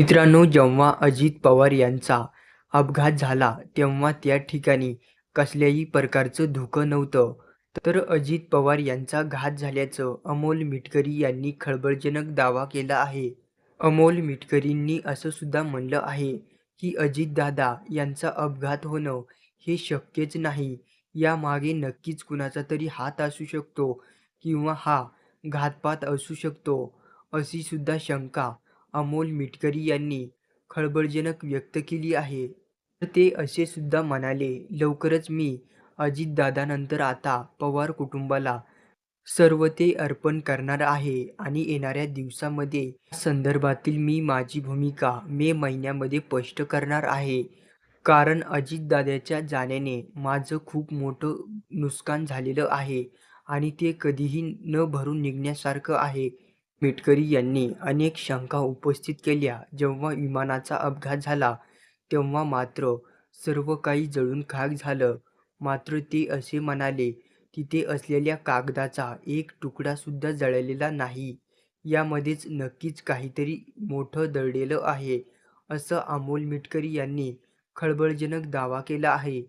मित्रांनो जेव्हा अजित पवार यांचा अपघात झाला तेव्हा त्या ठिकाणी कसल्याही प्रकारचं धुकं नव्हतं. तर अजित पवार यांचा घात झाल्याचं अमोल मिटकरी यांनी खळबळजनक दावा केला आहे. अमोल मिटकरींनी असं सुद्धा म्हणलं आहे की अजितदादा यांचा अपघात होणं हे शक्यच नाही. यामागे नक्कीच कुणाचा तरी हात असू शकतो किंवा हा घातपात असू शकतो अशी सुद्धा शंका अमोल मिटकरी यांनी खळबळजनक व्यक्त केली आहे. तर ते असे सुद्धा म्हणाले लवकरच मी अजितदादानंतर आता पवार कुटुंबाला सर्व ते अर्पण करणार आहे आणि येणाऱ्या दिवसामध्ये संदर्भातील मी माझी भूमिका मे महिन्यामध्ये स्पष्ट करणार आहे. कारण अजितदादाच्या जाण्याने माझं खूप मोठं नुकसान झालेलं आहे आणि ते कधीही न भरून निघण्यासारखं आहे. मिटकरी यांनी अनेक शंका उपस्थित केल्या. जेव्हा विमानाचा अपघात झाला तेव्हा मात्र सर्व काही जळून खाक झालं. मात्र ते असे म्हणाले तिथे असलेल्या कागदाचा एक तुकडासुद्धा जळलेला नाही. यामध्येच नक्कीच काहीतरी मोठं दडलेलं आहे असं अमोल मिटकरी यांनी खळबळजनक दावा केला आहे.